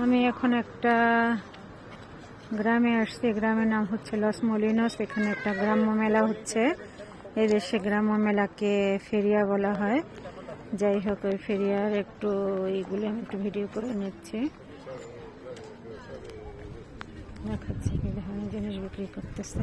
আমি এখন একটা গ্রামে আসছি। গ্রামের নাম হচ্ছে লস মলিনস। এখানে একটা গ্রাম্য মেলা হচ্ছে। এই দেশে গ্রাম্য মেলাকে ফেরিয়া বলা হয়। যাই হোক, ওই ফেরিয়ার একটু এইগুলো আমি একটু ভিডিও করে নিচ্ছি। দেখাচ্ছি জিনিস বিক্রি করতেছে।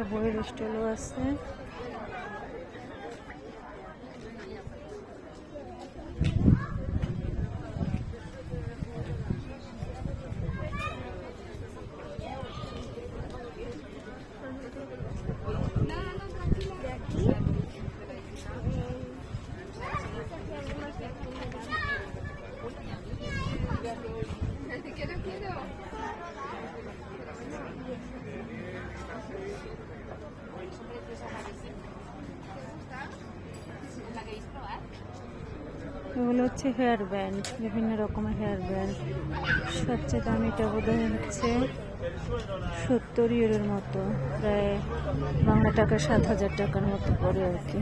একটা বইয়ের স্টলও আছে। এগুলো হচ্ছে হেয়ার ব্যান্ড, বিভিন্ন রকমের হেয়ার ব্যান্ড। সবচেয়ে দামিটা বোধ হচ্ছে সত্তর ইউরোর মতো, প্রায় বাংলা টাকা সাত হাজার টাকার মতো পড়ে আর কি।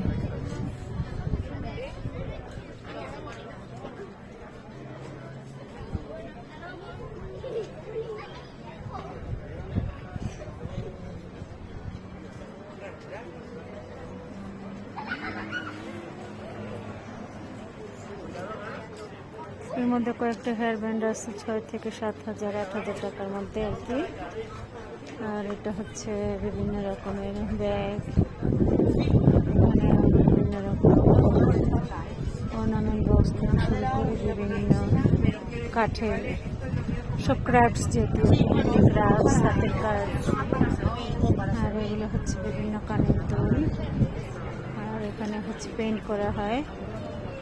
এর মধ্যে কয়েকটা হেয়ার ব্যান্ড আছে, ছয় থেকে সাত হাজার, আট হাজার টাকার মধ্যে আর কি। আর এটা হচ্ছে বিভিন্ন রকমের ব্যাগ বিভিন্ন রকম অর্নামেন্ট বক্স শুরু করে বিভিন্ন কাঠের, সব ক্রাফটস যেহেতু ক্রাফটস হাতের কাজ। আর এগুলো হচ্ছে বিভিন্ন কানের দুল। আর এখানে হচ্ছে পেইন্ট করা হয়।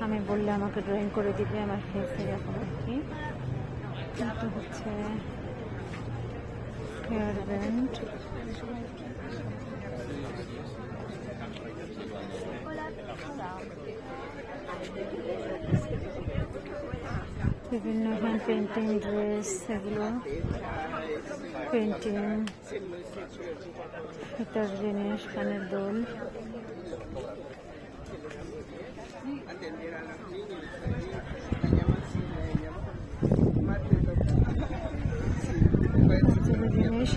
আমি বললে আমাকে ড্রয়িং করে দিবে, আমার ফেসে এরকম আর কি। এটা হচ্ছে হেয়ার ব্যান্ড বিভিন্ন হ্যান্ড পেন্টিং ড্রেস এগুলো। পেন্টিং এটার জিনিস, কানের দোল।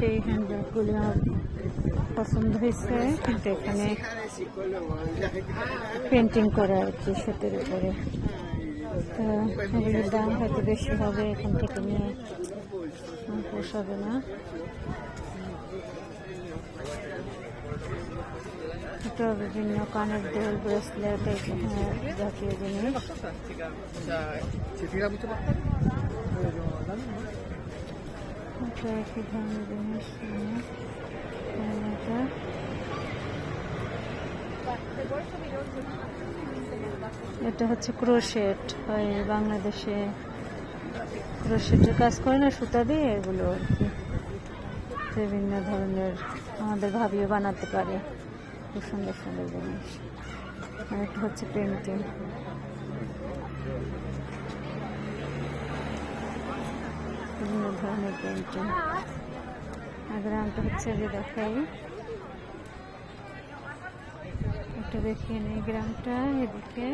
এই হ্যান্ডব্যাগগুলি আমার পছন্দ হয়েছে, কিন্তু এখানে পেন্টিং করা আর কি সুতের উপরে। তো দাম হয়তো বেশি হবে এখান থেকে নিয়ে। পোষাবে না। এটা বিভিন্ন কানের দোল ব্রেসলেট জাতীয় জিনিস। এটা একই ধরনের জিনিস। এটা হচ্ছে ক্রোশেট, হয় বাংলাদেশে। ক্রোশেটের কাজ করে না, সুতা দিয়ে এগুলো আর কি। বিভিন্ন ধরনের আমাদের ভাবিও বানাতে পারে। খুব সুন্দর সুন্দর জিনিস। আর এটা হচ্ছে পেন্টিং বিভিন্ন ধরনের পেন্টিং আর গ্রামটা হচ্ছে যে দেখাই। একটা দেখিয়ে নেই গ্রামটা, এদিকে।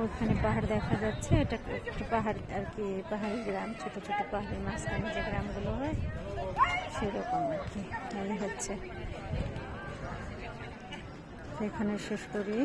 ওখানে পাহাড় দেখা যাচ্ছে। এটা একটা পাহাড় আর কি, পাহাড়ি গ্রাম, ছোট ছোট পাহাড়ি মাঝখানে যে গ্রামগুলো হয়, সেরকম আর কি, মনে হচ্ছে। এখানে শেষ করি।